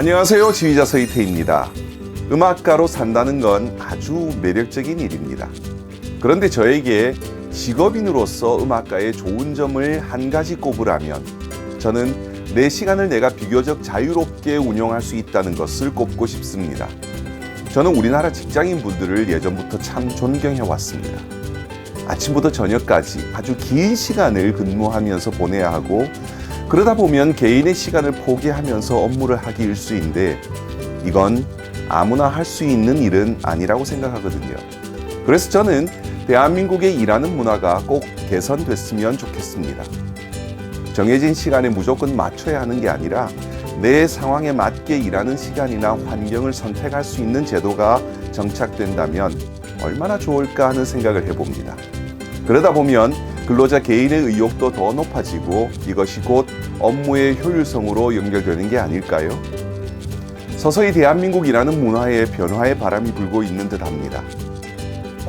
안녕하세요. 지휘자 서희태입니다. 음악가로 산다는 건 아주 매력적인 일입니다. 그런데 저에게 직업인으로서 음악가의 좋은 점을 한 가지 꼽으라면 저는 내 시간을 내가 비교적 자유롭게 운영할 수 있다는 것을 꼽고 싶습니다. 저는 우리나라 직장인 분들을 예전부터 참 존경해 왔습니다. 아침부터 저녁까지 아주 긴 시간을 근무하면서 보내야 하고 그러다 보면 개인의 시간을 포기하면서 업무를 하기 일수인데 이건 아무나 할 수 있는 일은 아니라고 생각하거든요. 그래서 저는 대한민국의 일하는 문화가 꼭 개선됐으면 좋겠습니다. 정해진 시간에 무조건 맞춰야 하는 게 아니라 내 상황에 맞게 일하는 시간이나 환경을 선택할 수 있는 제도가 정착된다면 얼마나 좋을까 하는 생각을 해봅니다. 그러다 보면 근로자 개인의 의욕도 더 높아지고 이것이 곧 업무의 효율성으로 연결되는 게 아닐까요? 서서히 대한민국이라는 문화의 변화의 바람이 불고 있는 듯 합니다.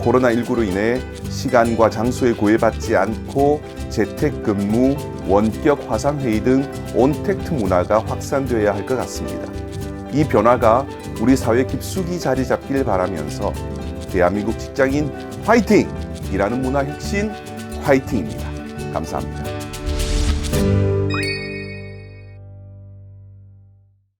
코로나19로 인해 시간과 장소에 구애받지 않고 재택근무, 원격 화상회의 등 온택트 문화가 확산되어야 할 것 같습니다. 이 변화가 우리 사회 깊숙이 자리 잡길 바라면서 대한민국 직장인 화이팅! 이라는 문화 혁신 화이팅입니다. 감사합니다.